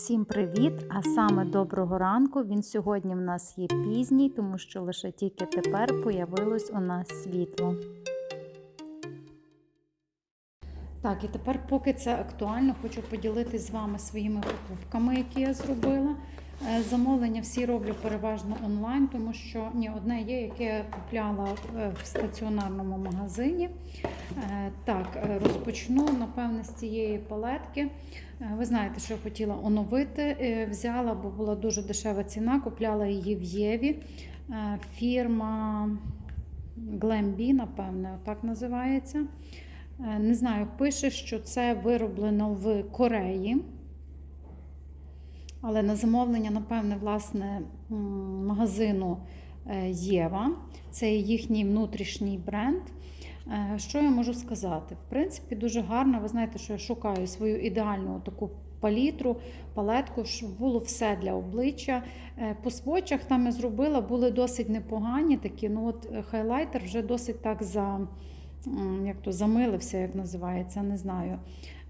Всім привіт! А саме доброго ранку. Він сьогодні в нас є пізній, тому що лише тільки тепер появилось у нас світло. Так, і тепер, поки це актуально, хочу поділитися з вами своїми покупками, які я зробила. Е, Замовлення всі роблю переважно онлайн, тому що ні, одне є, яке я купляла е, в стаціонарному магазині. Е, Так, розпочну, напевне, з цієї палетки. Ви знаєте, що я хотіла оновити. Взяла, бо була дуже дешева ціна, купляла її в Єві. Фірма Glambi, напевне, так називається. Не знаю, пише, що це вироблено в Кореї. Але на замовлення, напевне, власне, магазину е, Єва. Це їхній внутрішній бренд. Е, Що я можу сказати? В принципі, дуже гарно. Ви знаєте, що я шукаю свою ідеальну таку палітру, палетку, щоб було все для обличчя. Е, По свочах там я зробила, були досить непогані такі. Ну от хайлайтер вже досить так за. Як то замилився, як називається, не знаю.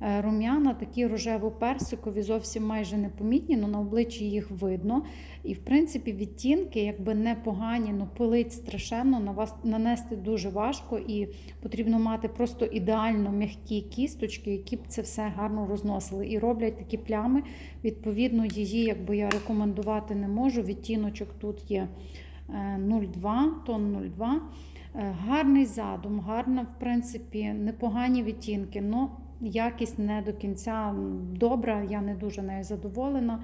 Е, Рум'яна такі рожево-персикові, зовсім майже непомітні, але на обличчі їх видно. І, в принципі, відтінки якби непогані, ну пилить страшенно, на вас нанести дуже важко, і потрібно мати просто ідеально м'які кісточки, які б це все гарно розносили. І роблять такі плями. Відповідно, її якби я рекомендувати не можу. Відтіночок тут є е, 0,2, тон 0,2. Е, Гарний задум, гарна, в принципі, непогані відтінки, але якість не до кінця добра, я не дуже нею задоволена.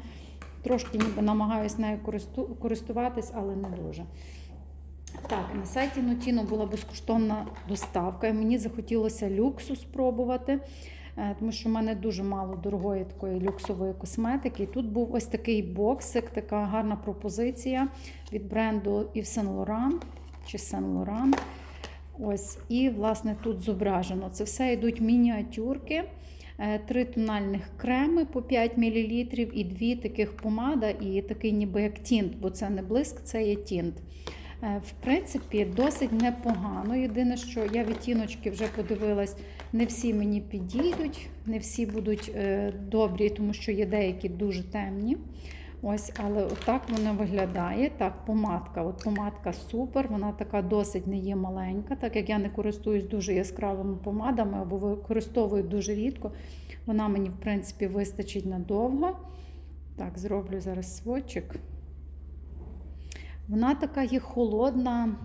Трошки ніби намагаюся нею користуватись, але не дуже. Так, на сайті Notino була безкоштовна доставка, і мені захотілося люксу спробувати, е, тому що в мене дуже мало дорогої такої люксової косметики. І тут був ось такий боксик, така гарна пропозиція від бренду Yves Saint Laurent чи Saint Laurent. Ось, і, власне, тут зображено. Це все йдуть мініатюрки, е, три тональних креми по 5 мл і дві таких помада, і такий ніби як тінт, бо це не блиск, це є тінт. Е, В принципі, досить непогано. Єдине, що я відтіночки вже подивилась, не всі мені підійдуть, не всі будуть е, добрі, тому що є деякі дуже темні. Ось, але отак вона виглядає. Так, помадка. От помадка супер, вона така досить не є маленька, так як я не користуюсь дуже яскравими помадами або використовую дуже рідко. Вона мені, в принципі, вистачить надовго. Так, зроблю зараз сводчик. Вона така є холодна,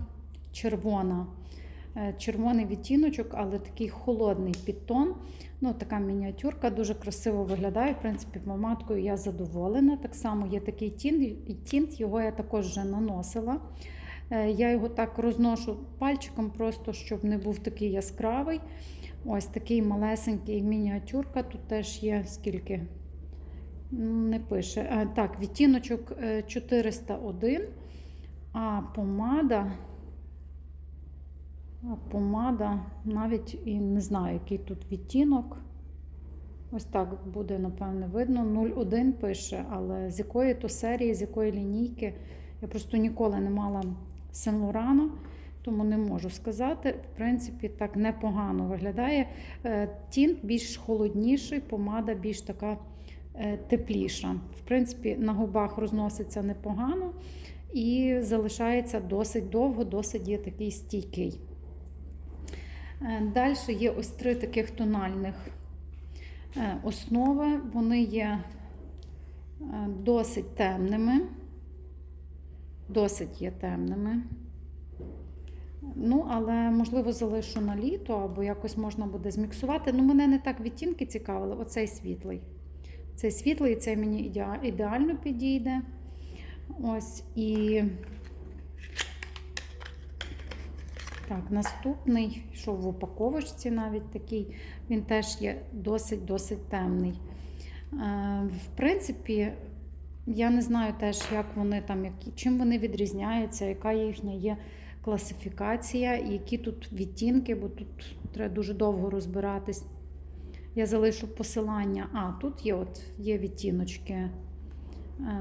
червона. Е, Червоний відтіночок, але такий холодний підтон. Ну, така мініатюрка дуже красиво виглядає. В принципі, помадкою я задоволена. Так само є такий тінт, його я також вже наносила. Е, Я його так розношу пальчиком, просто щоб не був такий яскравий. Ось такий малесенький мініатюрка. Тут теж є скільки. Не пише. Е, Так, відтіночок е, 401, а помада. Помада, навіть і не знаю, який тут відтінок. Ось так буде, напевне, видно. 0,1 пише, але з якої то серії, з якої лінійки. Я просто ніколи не мала Сен-Лорану, тому не можу сказати. В принципі, так непогано виглядає. Е, Тінт більш холодніший, помада більш така е, тепліша. В принципі, на губах розноситься непогано і залишається досить довго, досить є такий стійкий. Далі є ось три таких тональних е, основи. Вони є е, досить темними. Досить є темними. Ну, але, можливо, залишу на літо, або якось можна буде зміксувати. Ну, мене не так відтінки цікавили, оцей світлий. Цей світлий, цей мені ідеально підійде. Ось і. Так, наступний, що в упаковочці навіть такий, він теж є досить-досить темний. Е, В принципі, я не знаю теж, як вони там, чим вони відрізняються, яка їхня є класифікація, які тут відтінки, бо тут треба дуже довго розбиратись. Я залишу посилання. А, тут є от є відтіночки, е,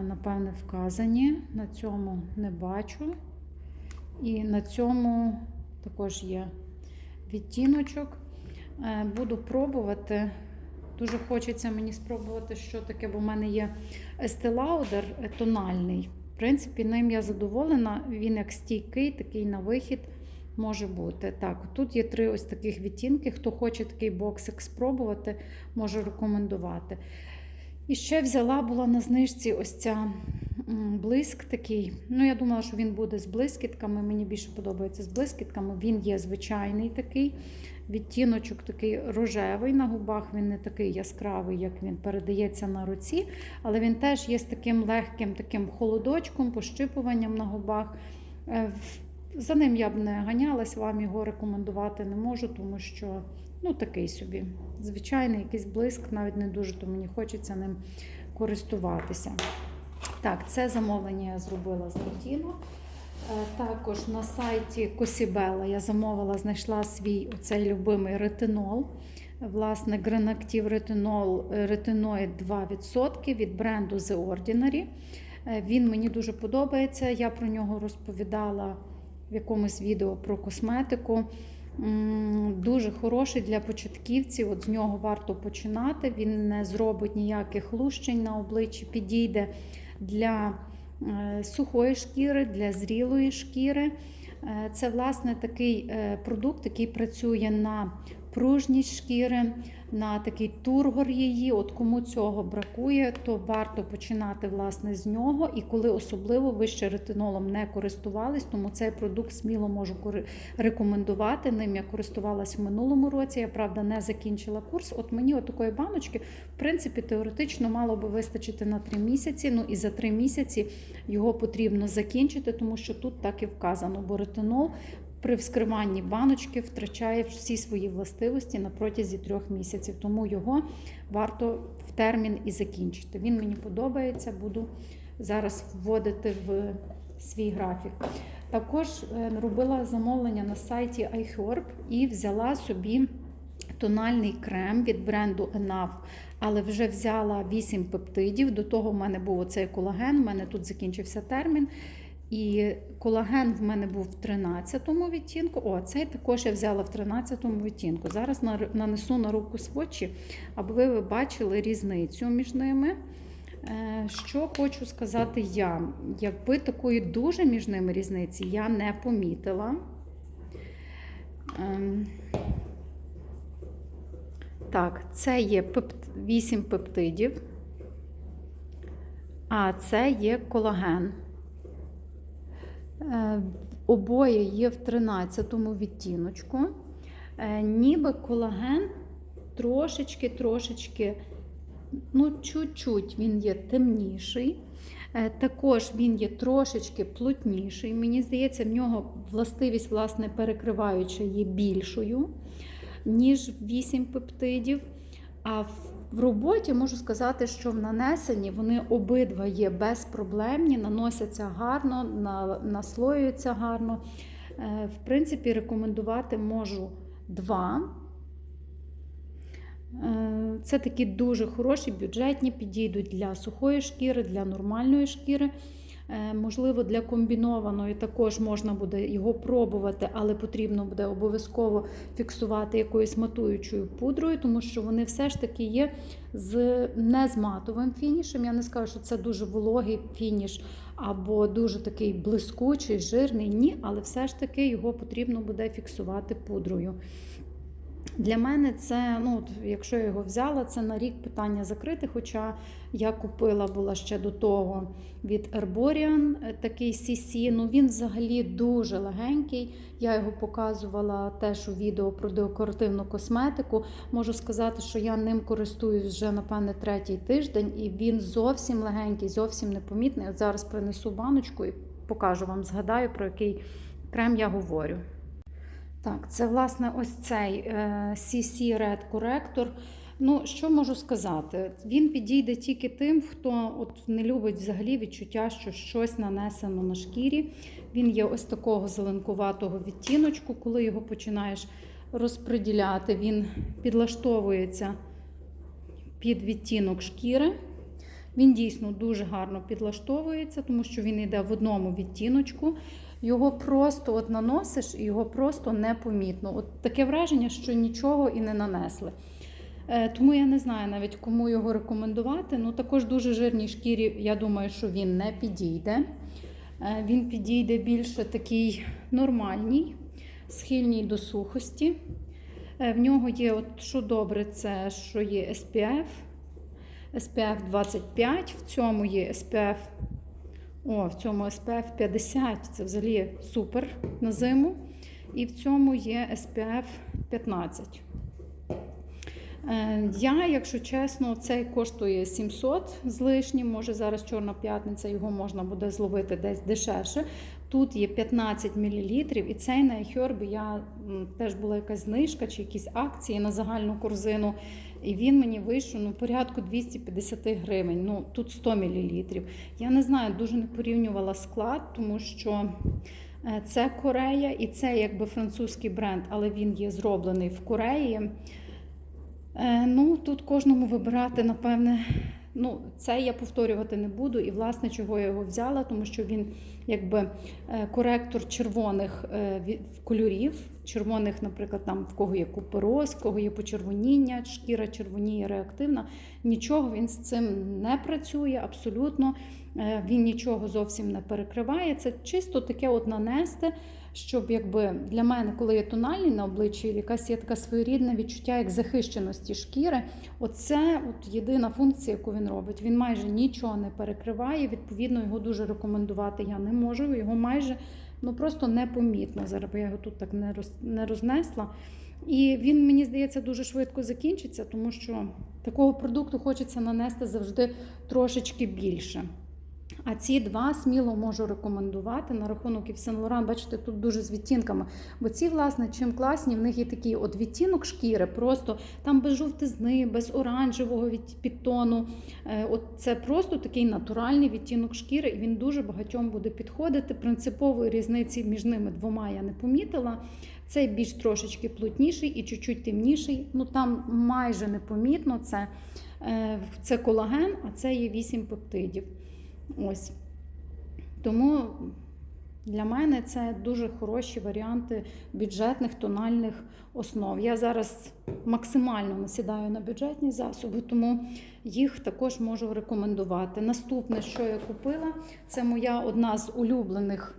напевне, вказані. На цьому не бачу. І на цьому також є відтіночок. Е, Буду пробувати Дуже хочеться мені спробувати, що таке, бо в мене є Estee е, тональний. В принципі, ним я задоволена. Він як стійкий, такий на вихід може бути. Так, тут є три ось таких відтінки. Хто хоче такий боксик спробувати, можу рекомендувати. І ще взяла була на знижці ось ця блиск такий. Ну, я думала, що він буде з блискітками. Мені більше подобається з блискітками. Він є звичайний такий. Відтіночок такий рожевий на губах, він не такий яскравий, як він передається на руці, але він теж є з таким легким таким холодочком, пощипуванням на губах. Е, За ним я б не ганялась, вам його рекомендувати не можу, тому що ну, такий собі. Звичайний якийсь блиск, навіть не дуже, то мені хочеться ним користуватися. Так, це замовлення я зробила з Рутіно. Е, Також на сайті Косібела я замовила, знайшла свій оцей любимий ретинол. Власне, Гренактив ретинол, е, ретиноїд 2% від бренду The Ordinary. Е, Він мені дуже подобається. Я про нього розповідала в якомусь відео про косметику. Дуже хороший для початківців. От з нього варто починати. Він не зробить ніяких лущень на обличчі, підійде для е, сухої шкіри, для зрілої шкіри. Е, Це, власне, такий е, продукт, який працює на пружність шкіри, на такий тургор її. От кому цього бракує, то варто починати власне з нього. І коли особливо ви ще ретинолом не користувались, тому цей продукт сміло можу рекомендувати. Ним я користувалась в минулому році. Я правда не закінчила курс. От мені от такої баночки, в принципі, теоретично мало би вистачити на 3 місяці. Ну і за 3 місяці його потрібно закінчити, тому що тут так і вказано, бо ретинол при вскриванні баночки втрачає всі свої властивості на протязі трьох місяців. Тому його варто в термін і закінчити. Він мені подобається, буду зараз вводити в свій графік. Також е, робила замовлення на сайті iHerb і взяла собі тональний крем від бренду Enough, але вже взяла 8 пептидів. До того в мене був оцей колаген, у мене тут закінчився термін. І колаген в мене був в 13-му відтінку. О, цей також я взяла в 13-му відтінку. Зараз нанесу на руку свочі, аби ви бачили різницю між ними. Е, Що хочу сказати я, якби такої дуже між ними різниці я не помітила. Ем, Так, це є 8 пептидів, а це є колаген. Е, Обоє є в 13-му відтіночку. Е, Ніби колаген трошечки-трошечки, ну, чуть-чуть він є темніший. Е, Також він є трошечки плотніший. Мені здається, в нього властивість, власне, перекриваюча є більшою, ніж 8 пептидів. А в в роботі можу сказати, що в нанесенні вони обидва є безпроблемні, наносяться гарно, на- наслоюються гарно. Е, В принципі, рекомендувати можу два. Е, Це такі дуже хороші, бюджетні, підійдуть для сухої шкіри, для нормальної шкіри. Е, Можливо, для комбінованої також можна буде його пробувати, але потрібно буде обов'язково фіксувати якоюсь матуючою пудрою, тому що вони все ж таки є з не з матовим фінішем. Я не скажу, що це дуже вологий фініш або дуже такий блискучий, жирний. Ні, але все ж таки його потрібно буде фіксувати пудрою. Для мене це, ну, якщо я його взяла, це на рік питання закрите. Хоча я купила була ще до того від Herborian е, такий CC. Ну він взагалі дуже легенький. Я його показувала теж у відео про декоративну косметику. Можу сказати, що я ним користуюсь вже, напевне, третій тиждень, і він зовсім легенький, зовсім непомітний. От зараз принесу баночку і покажу вам, згадаю, про який крем я говорю. Так, це власне ось цей е, CC Red Corrector. Ну, що можу сказати? Він підійде тільки тим, хто от не любить взагалі відчуття, що щось нанесено на шкірі. Він є ось такого зеленкуватого відтіночку. Коли його починаєш розподіляти, він підлаштовується під відтінок шкіри. Він дійсно дуже гарно підлаштовується, тому що він йде в одному відтіночку. Його просто от наносиш і його просто непомітно. От таке враження, що нічого і не нанесли. Е, Тому я не знаю навіть кому його рекомендувати. Ну також дуже жирній шкірі, я думаю, що він не підійде. Е, Він підійде більше такий нормальній, схильній до сухості. Е, В нього є, от що добре, це що є SPF. SPF 25, в цьому є SPF. О, в цьому SPF 50, це взагалі супер на зиму. І в цьому є SPF 15. Е, Я, якщо чесно, цей коштує 700 з лишнім. Може зараз Чорна п'ятниця, його можна буде зловити десь дешевше. Тут є 15 мл, і цей на iHerb я теж була якась знижка чи якісь акції на загальну корзину. І він мені вийшов ну, порядку 250 гривень. Ну тут 100 мл. Я не знаю, дуже не порівнювала склад, тому що е, це Корея і це якби французький бренд, але він є зроблений в Кореї. Е, Ну, тут кожному вибирати, напевне. Ну, це я повторювати не буду. І, власне, чого я його взяла, тому що він якби е, коректор червоних е, кольорів. Червоних, наприклад, там в кого є купероз, в кого є почервоніння, шкіра червоніє реактивна. Нічого він з цим не працює абсолютно. Е, Він нічого зовсім не перекриває. Це чисто таке от нанести, щоб якби для мене, коли є тональний на обличчі, якась є така своєрідне відчуття як захищеності шкіри. Оце от єдина функція, яку він робить. Він майже нічого не перекриває. Відповідно, його дуже рекомендувати я не можу. Його майже ну просто непомітно. Зараз я його тут так не роз, не рознесла. І він, мені здається, дуже швидко закінчиться, тому що такого продукту хочеться нанести завжди трошечки більше. А ці два сміло можу рекомендувати на рахунок Ів Сен Лоран. Бачите, тут дуже з відтінками. Бо ці, власне, чим класні, в них є такий от відтінок шкіри, просто там без жовтизни, без оранжевого підтону. Е, От це просто такий натуральний відтінок шкіри, і він дуже багатьом буде підходити. Принципової різниці між ними двома я не помітила. Цей більш трошечки плотніший і чуть-чуть темніший. Ну там майже непомітно. Це, е, це колаген, а це є 8 пептидів. Ось. Тому для мене це дуже хороші варіанти бюджетних тональних основ. Я зараз максимально насідаю на бюджетні засоби, тому їх також можу рекомендувати. Наступне, що я купила, це моя одна з улюблених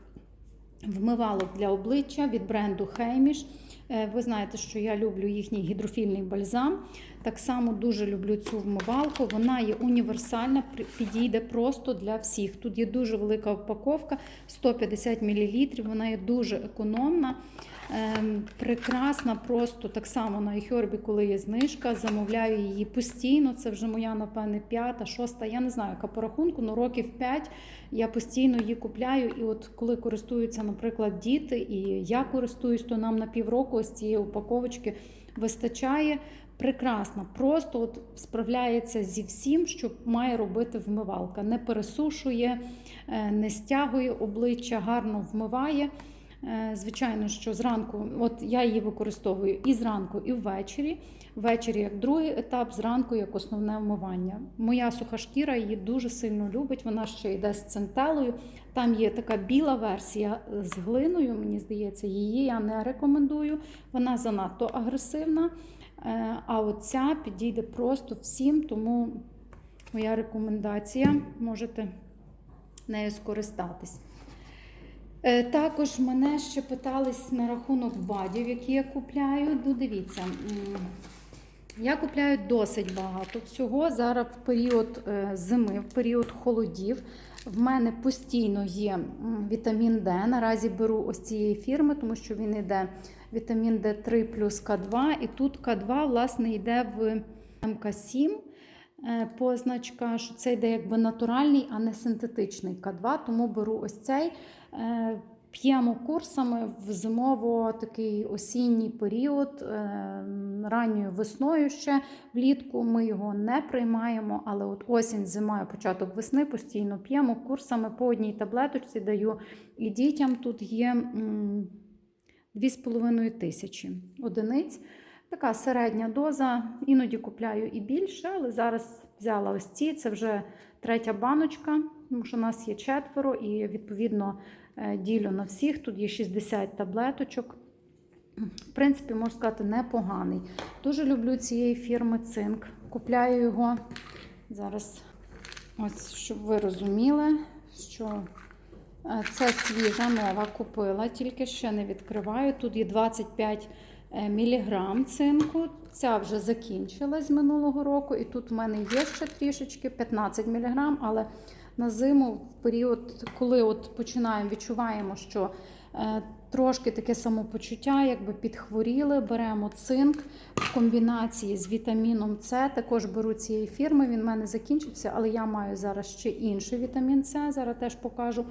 вмивалок для обличчя від бренду Хейміш. Е, Ви знаєте, що я люблю їхній гідрофільний бальзам. Так само дуже люблю цю вмивалку. Вона є універсальна, підійде просто для всіх. Тут є дуже велика упаковка 150 мл. Вона є дуже економна, ем, прекрасна. Просто так само на iHerb, коли є знижка. Замовляю її постійно. Це вже моя, напевне, п'ята, шоста. Я не знаю, яка по рахунку, але років 5 я постійно її купляю. І от коли користуються, наприклад, діти, і я користуюсь, то нам на півроку ось цієї упаковочки вистачає. Прекрасно, просто от справляється зі всім, що має робити вмивалка. Не пересушує, е, не стягує обличчя, гарно вмиває. Е, Звичайно, що зранку, от я її використовую і зранку, і ввечері. Ввечері як другий етап, зранку як основне вмивання. Моя суха шкіра її дуже сильно любить. Вона ще йде з центелою. Там є така біла версія з глиною. Мені здається, її я не рекомендую. Вона занадто агресивна. Е, А оця підійде просто всім, тому моя рекомендація можете нею скористатись. Е, Також мене ще питались на рахунок бадів, які я купляю. Ну, дивіться, я купляю досить багато всього. Зараз в період е, зими, в період холодів. В мене постійно є вітамін Д. Наразі беру ось цієї фірми, тому що він йде вітамін Д3 плюс К2. І тут К2, власне, йде в МК7 е, позначка, що це йде якби натуральний, а не синтетичний К2, тому беру ось цей. П'ємо курсами в зимово такий осінній період, е, ранньою весною ще влітку ми його не приймаємо, але от осінь, зима, початок весни постійно п'ємо курсами по одній таблеточці даю. І дітям тут є м, 2,5 тисячі одиниць. Така середня доза. Іноді купляю і більше, але зараз взяла ось ці. Це вже третя баночка, тому що у нас є четверо, і відповідно ділю на всіх. Тут є 60 таблеточок. в принципі, можна сказати, непоганий. Дуже люблю цієї фірми цинк. Купляю його зараз, ось щоб ви розуміли, що е, це свіжа нова купила, тільки ще не відкриваю. Тут є 25 е, міліграм цинку. Ця вже закінчилась з минулого року, і тут в мене є ще трішечки 15 міліграм, але на зиму, в період, коли от починаємо, відчуваємо, що е, трошки таке самопочуття, якби підхворіли, беремо цинк в комбінації з вітаміном С. Також беру цієї фірми. Він в мене закінчився, але я маю зараз ще інший вітамін С. Зараз теж покажу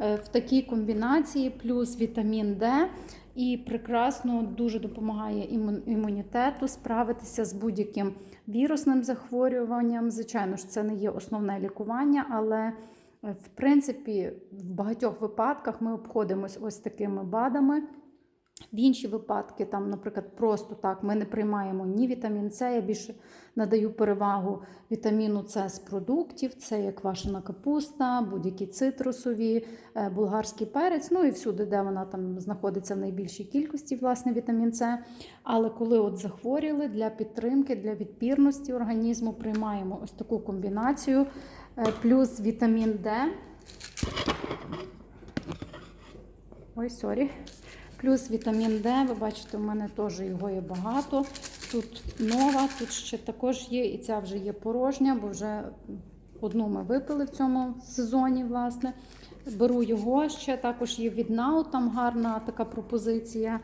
е, в такій комбінації, плюс вітамін Д. І прекрасно дуже допомагає імун- імунітету справитися з будь-яким вірусним захворюванням. Звичайно ж, це не є основне лікування, але е, в принципі в багатьох випадках ми обходимось ось такими БАДами. В інші випадки, там, наприклад, просто так ми не приймаємо ні вітамін С. Я більше надаю перевагу вітаміну С з продуктів. Це є квашена капуста, будь-які цитрусові, е, болгарський перець. Ну і всюди, де вона там знаходиться в найбільшій кількості, власне, вітамін С. Але коли от захворіли для підтримки, для відпірності організму, приймаємо ось таку комбінацію, е, плюс вітамін Д. Ой, сорі. Плюс вітамін Д, ви бачите, у мене теж його є багато. Тут нова, тут ще також є, і ця вже є порожня, бо вже одну ми випили в цьому сезоні, власне. Беру його ще, також є від Now, там гарна така пропозиція.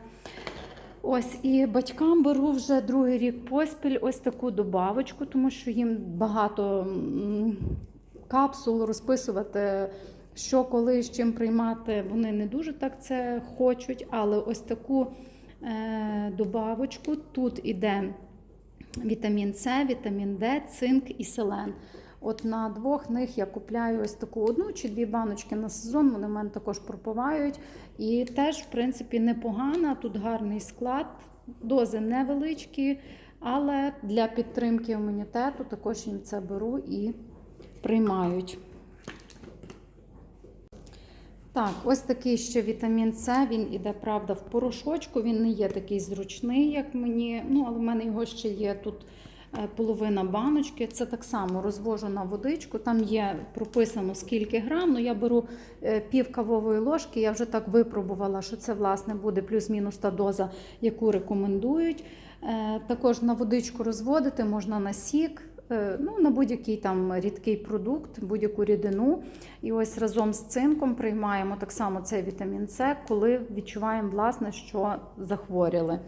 Ось і батькам беру вже другий рік поспіль ось таку добавочку, тому що їм багато капсул розписувати, що коли з чим приймати. Вони не дуже так це хочуть, але ось таку е, добавочку тут іде вітамін С, вітамін Д, цинк і селен. От на двох них я купляю ось таку одну чи дві баночки на сезон. Вони в мене також пропивають. І теж, в принципі, непогана. Тут гарний склад, дози невеличкі, але для підтримки імунітету також їм це беру і приймають. Так, ось такий ще вітамін С. Він іде, правда, в порошочку. Він не є такий зручний, як мені. Ну, але в мене його ще є тут е, половина баночки. Це так само розвожу на водичку. Там є прописано скільки грам. Ну, я беру е, пів кавової ложки. Я вже так випробувала, що це власне буде плюс-мінус та доза, яку рекомендують. Е, Також на водичку розводити можна на сік. Е, Ну, на будь-який там рідкий продукт, будь-яку рідину. І ось разом з цинком приймаємо так само цей вітамін С, коли відчуваємо, власне, що захворіли.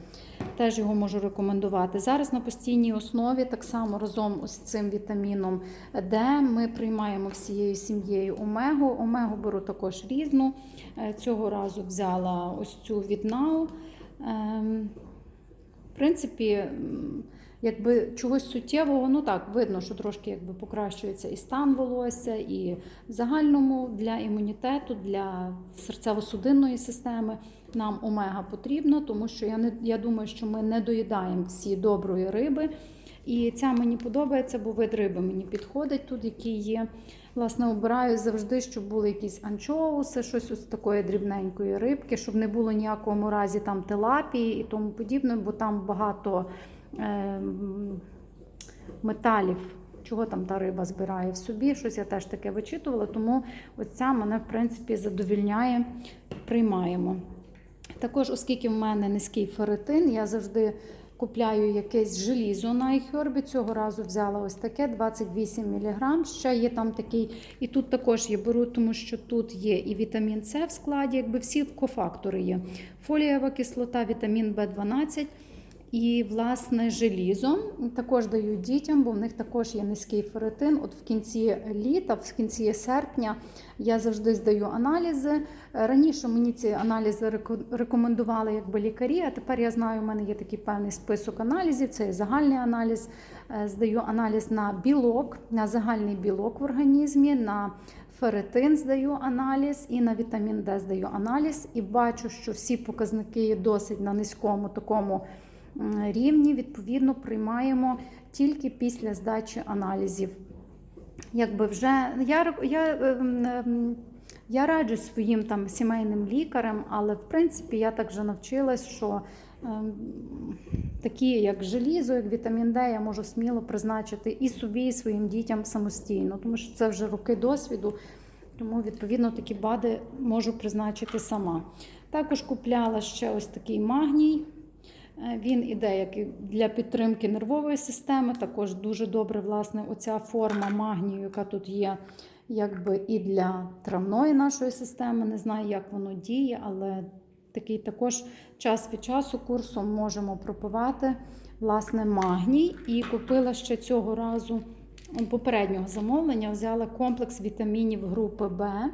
Теж його можу рекомендувати. Зараз на постійній основі, так само разом з цим вітаміном Д, ми приймаємо всією сім'єю омегу. Омегу беру також різну. Е, Цього разу взяла ось цю від Now. Ем, В принципі, якби чогось суттєвого, ну так, видно, що трошки якби покращується і стан волосся, і в загальному для імунітету, для серцево-судинної системи нам омега потрібно, тому що я не я думаю, що ми не доїдаємо всі доброї риби. І ця мені подобається, бо вид риби мені підходить тут, який є. Власне, обираю завжди, щоб були якісь анчоуси, щось ось такої дрібненької рибки, щоб не було ніякому разі там тилапії і тому подібне, бо там багато металів. Чого там та риба збирає в собі, щось я теж таке вичитувала, тому ось ця мене, в принципі, задовільняє, приймаємо. Також, оскільки в мене низький ферритин, я завжди купляю якесь желізо на iHerb. Цього разу взяла ось таке 28 мг. Ще є там такий, і тут також я беру, тому що тут є і вітамін С в складі, якби всі кофактори є. Фолієва кислота, вітамін В12. І, власне, желізо також дають дітям, бо в них також є низький ферритин. От в кінці літа, в кінці серпня я завжди здаю аналізи. Раніше мені ці аналізи рекомендували якби лікарі, а тепер я знаю, у мене є такий певний список аналізів. Це є загальний аналіз. Е, Здаю аналіз на білок, на загальний білок в організмі. на Ферритин здаю аналіз і на вітамін Д здаю аналіз, і бачу, що всі показники є досить на низькому такому рівні. Відповідно, приймаємо тільки після здачі аналізів. Якби вже я, я, ем, ем, я раджу своїм там сімейним лікарям, але в принципі я так вже навчилась, що такі, як желізо, як вітамін Д, я можу сміло призначити і собі, і своїм дітям самостійно, тому що це вже роки досвіду. Тому, відповідно, такі БАДи можу призначити сама. Також купляла ще ось такий магній. Е, Він іде як для підтримки нервової системи. Також дуже добре, власне, оця форма магнію, яка тут є, якби і для травної нашої системи. Не знаю, як воно діє, але такий також час від часу курсом можемо пропивати власне магній. І купила ще цього разу попереднього замовлення, взяла комплекс вітамінів групи Б.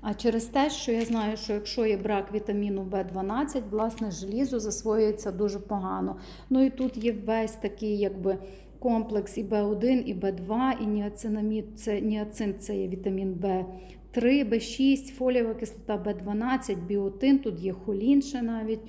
А через те, що я знаю, що якщо є брак вітаміну В12, власне, желізо засвоюється дуже погано. Ну і тут є весь такий, якби. Комплекс і В1, і В2, і ніацинамід, це ніацин це є вітамін В3, В6, фолієва кислота В12, біотин, тут є холін ще навіть.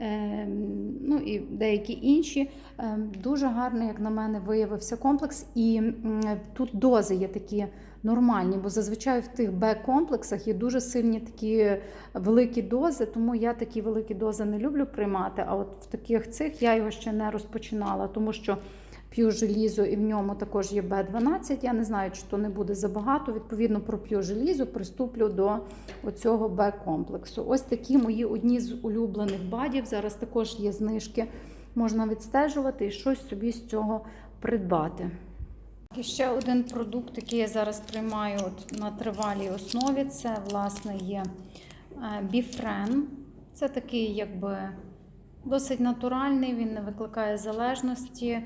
Ем, ну і деякі інші. Ем, Дуже гарний, як на мене, виявився комплекс. І м, тут дози є такі нормальні, бо зазвичай в тих Б-комплексах є дуже сильні такі великі дози, тому я такі великі дози не люблю приймати. А от в таких цих я його ще не розпочинала, тому що п'ю желізо і в ньому також є Б12. Я не знаю, чи то не буде забагато. Відповідно, проп'ю желізо, приступлю до оцього Б-комплексу. Ось такі мої одні з улюблених бадів. Зараз також є знижки, можна відстежувати і щось собі з цього придбати. І ще один продукт, який я зараз приймаю от на тривалій основі, це власне є е, біфрен. Це такий, якби досить натуральний, він не викликає залежності.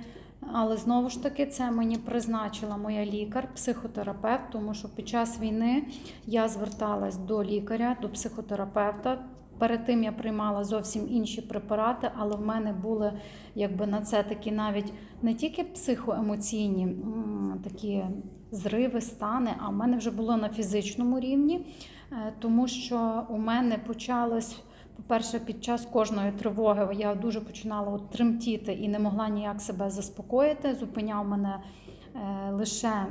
Але знову ж таки, це мені призначила моя лікар, психотерапевт, тому що під час війни я зверталась до лікаря, до психотерапевта. Перед тим я приймала зовсім інші препарати, але в мене були якби на це такі навіть не тільки психоемоційні такі зриви, стани, а в мене вже було на фізичному рівні, е, тому що у мене почалось. По-перше, під час кожної тривоги я дуже починала от тремтіти і не могла ніяк себе заспокоїти. Зупиняв мене е, лише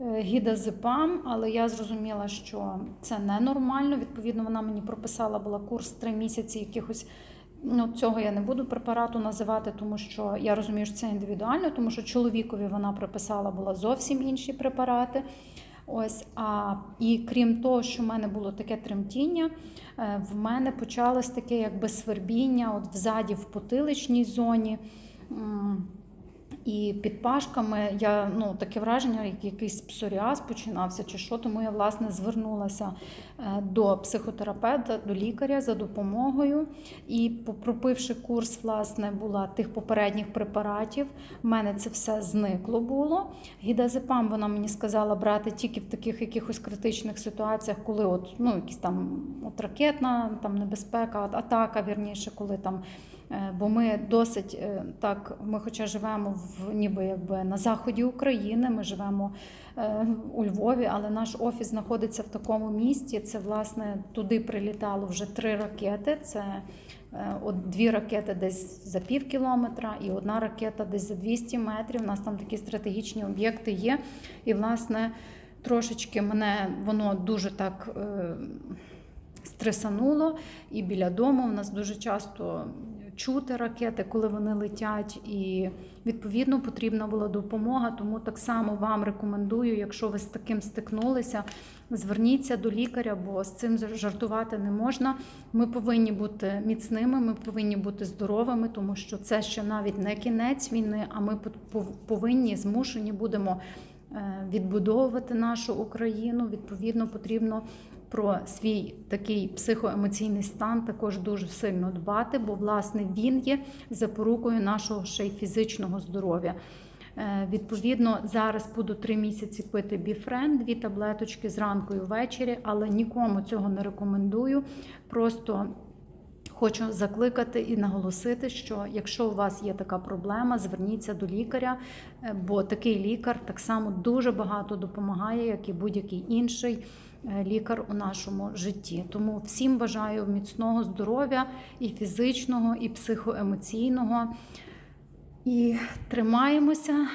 гідазепам, але я зрозуміла, що це ненормально. Відповідно, вона мені прописала була курс 3 місяці якихось. Ну, цього я не буду препарату називати, тому що я розумію, що це індивідуально, тому що чоловікові вона приписала була зовсім інші препарати. Ось, а і крім того, що в мене було таке тремтіння, е, в мене почалось таке якби свербіння, от взаді в потиличній зоні. І під пашками я ну таке враження, як якийсь псоріаз починався, чи що, тому я власне звернулася е, до психотерапевта, до лікаря за допомогою. І пропивши курс, власне, була тих попередніх препаратів, в мене це все зникло було. Гідазепам вона мені сказала брати тільки в таких якихось критичних ситуаціях, коли от ну якісь там от ракетна там небезпека, атака, вірніше, коли там. Е, Бо ми досить е, так, ми хоча живемо в ніби якби на заході України, ми живемо е, у Львові, але наш офіс знаходиться в такому місті. Це власне туди прилітало вже три ракети. Це от дві ракети десь за пів кілометра, і одна ракета десь за 200 метрів. У нас там такі стратегічні об'єкти є. І, власне, трошечки мене воно дуже так. е, Стресануло, і біля дому в нас дуже часто чути ракети, коли вони летять, і відповідно потрібна була допомога. Тому так само вам рекомендую, якщо ви з таким стикнулися, зверніться до лікаря, бо з цим жартувати не можна. Ми повинні бути міцними, ми повинні бути здоровими, тому що це ще навіть не кінець війни, а ми повинні змушені будемо. е, Відбудовувати нашу Україну відповідно потрібно про свій такий психоемоційний стан також дуже сильно дбати, бо власне він є запорукою нашого ще й фізичного здоров'я. Е, Відповідно, зараз буду три місяці пити біфрен, дві таблеточки зранку і ввечері, але нікому цього не рекомендую. Просто Хочу закликати і наголосити, що якщо у вас є така проблема, зверніться до лікаря, е, бо такий лікар так само дуже багато допомагає, як і будь-який інший лікар у нашому житті. Тому всім бажаю міцного здоров'я і фізичного, і психоемоційного. І тримаємося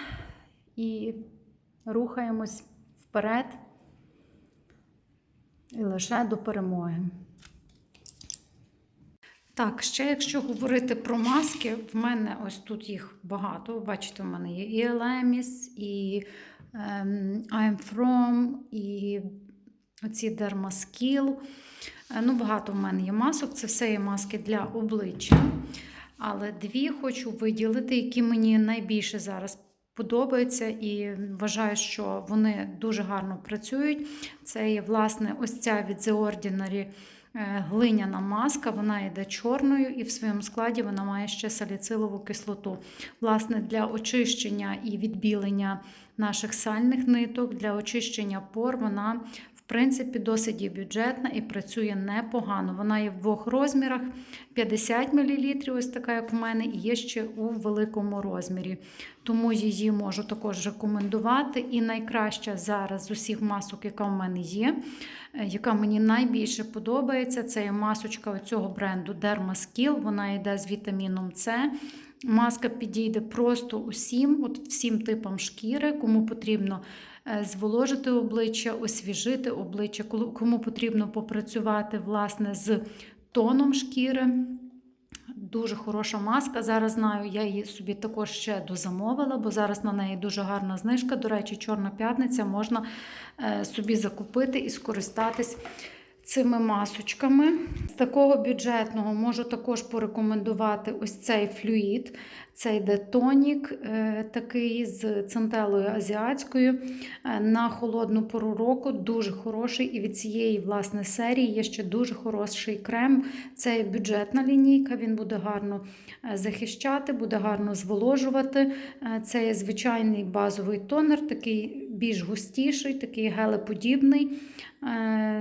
і рухаємось вперед і лише до перемоги. Так, ще якщо говорити про маски, в мене ось тут їх багато. Бачите, в мене є і Elemis, і ем, I'm From, і оці Dermaskill. Е, Ну, багато в мене є масок. Це все є маски для обличчя. Але дві хочу виділити, які мені найбільше зараз подобаються, і вважаю, що вони дуже гарно працюють. Це є, власне, ось ця від The Ordinary е, глиняна маска, вона йде чорною, і в своєму складі вона має ще саліцилову кислоту. Власне, для очищення і відбілення наших сальних ниток, для очищення пор, вона принципі досить є бюджетна і працює непогано. Вона є в двох розмірах: 50 мл, ось така, як у мене, і є ще у великому розмірі. Тому її можу також рекомендувати. І найкраща зараз з усіх масок, яка в мене є, е, яка мені найбільше подобається, це є масочка цього бренду Dermaskill. Вона йде з вітаміном С. Маска підійде просто усім, от всім типам шкіри, кому потрібно зволожити обличчя, освіжити обличчя, кому потрібно попрацювати власне з тоном шкіри. Дуже хороша маска. Зараз знаю, я її собі також ще дозамовила, бо зараз на неї дуже гарна знижка. До речі, Чорна п'ятниця можна е, собі закупити і скористатись цими масочками. З такого бюджетного можу також порекомендувати ось цей флюїд. Це йде тонік, е, такий з центелою азіатською е, на холодну пору року. Дуже хороший. І від цієї власне серії є ще дуже хороший крем. Це бюджетна лінійка, він буде гарно е, захищати, буде гарно зволожувати. Це є звичайний базовий тонер, такий більш густіший, такий гелеподібний,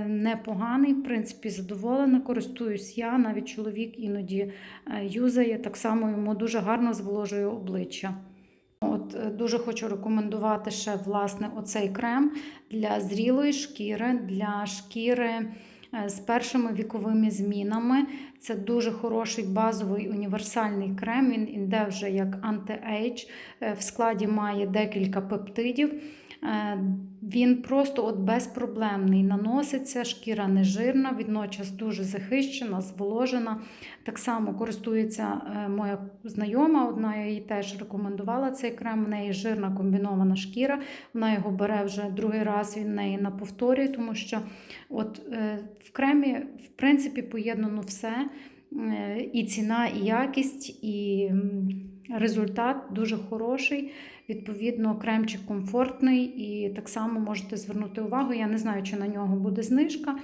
непоганий. В принципі, задоволена. Користуюсь я, навіть чоловік іноді е, юзає. Так само йому дуже гарно зволожує обличчя. От е, дуже хочу рекомендувати ще власне оцей крем для зрілої шкіри, для шкіри е, з першими віковими змінами. Це дуже хороший базовий універсальний крем. Він іде вже як анти-ейдж. Е, В складі має декілька пептидів. Е, Він просто от безпроблемний наноситься, шкіра не жирна, водночас дуже захищена, зволожена. Так само користується е, моя знайома, одна я їй теж рекомендувала цей крем. В неї жирна комбінована шкіра. Вона його бере вже другий раз, він неї на повторює, тому що от е, в кремі, в принципі, поєднано все. І ціна, і якість, і результат дуже хороший. Відповідно, кремчик комфортний, і так само можете звернути увагу. Я не знаю, чи на нього буде знижка,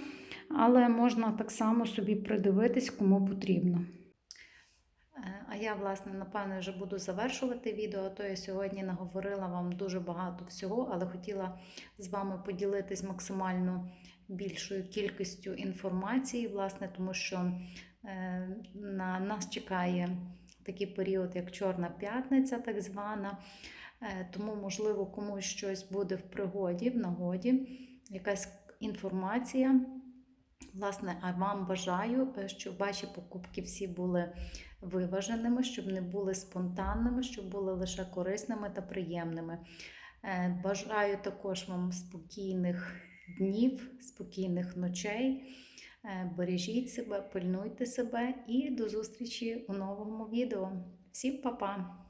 але можна так само собі придивитись, кому потрібно. Е, А я, власне, напевне, вже буду завершувати відео. То я сьогодні наговорила вам дуже багато всього, але хотіла з вами поділитись максимально більшою кількістю інформації, власне, тому що е, на нас чекає такий період, як Чорна п'ятниця, так звана. Е, Тому, можливо, комусь щось буде в пригоді, в нагоді, якась інформація. Власне, а вам бажаю, е, щоб ваші покупки всі були виваженими, щоб не були спонтанними, щоб були лише корисними та приємними. Е, Бажаю також вам спокійних днів, спокійних ночей. Бережіть себе, пильнуйте себе і до зустрічі у новому відео. Всім па-па!